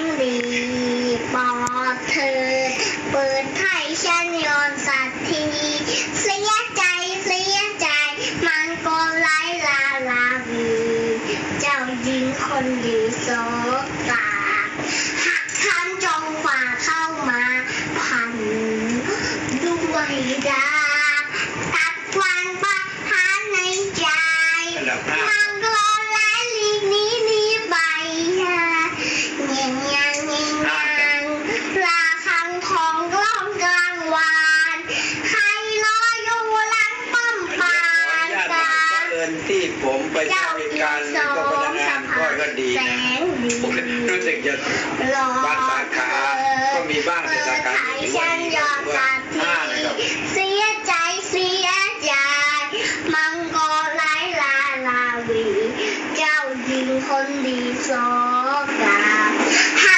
งดีปอดเธอ เปิดไพ่ฉันโยนสัตว์ทีเสียใจเสียใจ มันก็ไล่ลาลาวีเจ้าหญิงคนดีโสกาหักคันจงฝ่าเข้ามาพันด้วยดาบตัดวันประหารในใจอันดับห้ อิญที่ผมไปใช้บริการแล้วก็พนักงานก็ก็ดีนะงดีผมรู้สึกจะบางสาขา ก็มีบ้างแต่สาขาที่ว่าฉันดียอมว่าห้านะครับเสียใจเสียใจ มังกรไร้ลาลาวี เจ้าหญิงคนดีสกาหักา